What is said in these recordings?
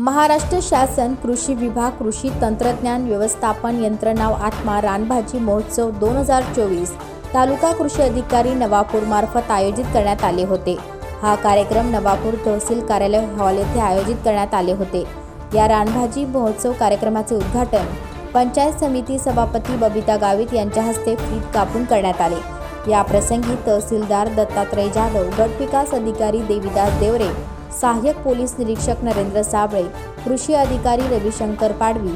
महाराष्ट्र शासन कृषी विभाग कृषी तंत्रज्ञान व्यवस्थापन यंत्रणाव आत्मा रानभाजी महोत्सव दोन हजार चोवीस. तालुका कृषी अधिकारी नवापूर मार्फत आयोजित करण्यात आले होते. हा कार्यक्रम नवापूर तहसील कार्यालय हॉल येथे आयोजित करण्यात आले होते. या रानभाजी महोत्सव कार्यक्रमाचे उद्घाटन पंचायत समिती सभापती बबिता गावित यांच्या हस्ते फीत कापून करण्यात आले. या प्रसंगी तहसीलदार दत्तात्रय जाधव गट विकास अधिकारी देविदास देवरे सहाय्यक पोलीस निरीक्षक नरेंद्र साबळे कृषी अधिकारी रविशंकर पाडवी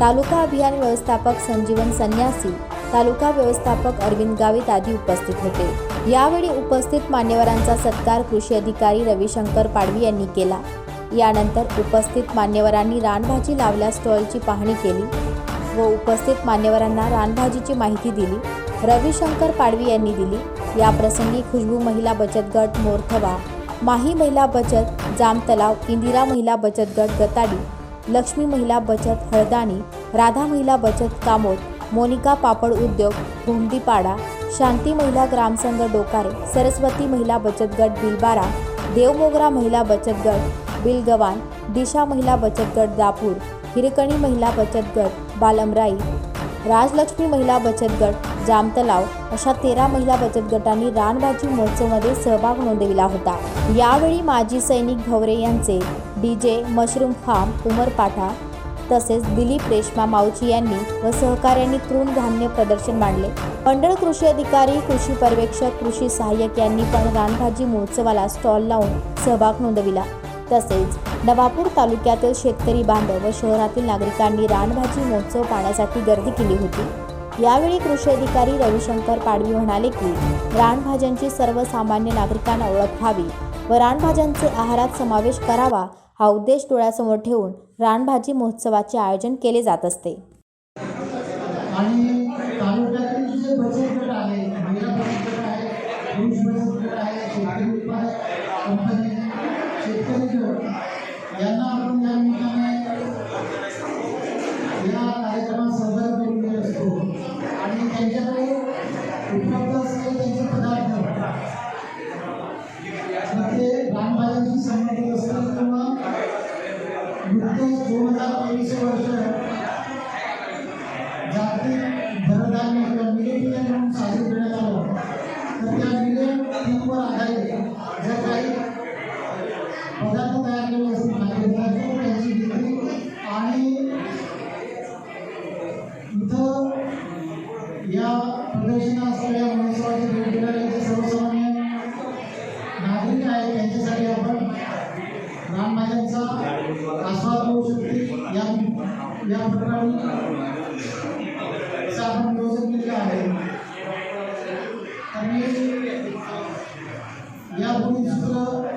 तालुका अभियान व्यवस्थापक संजीवन संन्यासी तालुका व्यवस्थापक अरविंद गावित आदी उपस्थित होते. यावेळी उपस्थित मान्यवरांचा सत्कार कृषी अधिकारी रविशंकर पाडवी यांनी केला. यानंतर उपस्थित मान्यवरांनी रानभाजी लावल्या स्टॉलची पाहणी केली व उपस्थित मान्यवरांना रानभाजीची माहिती दिली रविशंकर पाडवी यांनी दिली. या प्रसंगी खुशबू महिला बचत गट मोरथवा माही महिला बचत जाम तलाव इंदिरा महिला बचत गट गताडी लक्ष्मी महिला बचत हळदाणी राधा महिला बचत कामोद मोनिका पापड उद्योग भोमदीपाडा शांती महिला ग्रामसंघ डोकारे सरस्वती महिला बचत गट बिलबारा देवमोगरा महिला बचत गट बिलगवान दिशा महिला बचत गट दापूर हिरकणी महिला बचत गट बालमराई राजलक्ष्मी महिला बचत गट जामतलाव अशा तेरा महिला बचत गटांनी रानभाजी महोत्सवमध्ये सहभाग नोंदविला होता. यावेळी माजी सैनिक भवरे यांचे डी जे मशरूम फार्म उमरपाठा तसेच दिलीप रेशमा मावची यांनी व सहकाऱ्यांनी तृणधान्य प्रदर्शन मांडले. मंडळ कृषी अधिकारी कृषी पर्यवेक्षक कृषी सहाय्यक यांनी पण रानभाजी महोत्सवाला स्टॉल लावून सहभाग नोंदविला. तसेच नवापूर तालुक्यातील शेतकरी बांधव व शहरातील नागरिकांनी रानभाजी महोत्सव पाहण्यासाठी गर्दी केली होती. यावेळी कृषी अधिकारी रविशंकर पाडवी म्हणाले की रानभाज्यांची सर्वसामान्य नागरिकांना ओळख व्हावी व रानभाज्यांचे आहारात समावेश करावा हा उद्देश डोळ्यासमोर ठेवून रानभाजी महोत्सवाचे आयोजन केले जात असते. आणि उपलब्ध असलेले त्यांचे पदार्थ मग ते रानभाज्यांशी संबंधित असतील किंवा नुकतेच दोन हजार तेवीस वर्ष जागतिक धनधान्य किंवा मिलेट म्हणून साजरी करण्यात आलं तर त्या मिलेट आधारित जर काही पदार्थ तयार केले असतील खाद्यपदार्थ त्यांची विक्री आणि इथं या प्रदर्शना असलेल्या महोत्सवाची भेट देणारे जे सर्वसामान्य नागरिक आहेत त्यांच्यासाठी आपण रानभाज्यांचा आस्वाद घेऊ शकते. या या प्रकारे आपण नियोजन केलेलं आहे आणि यापूर्वी दुसरं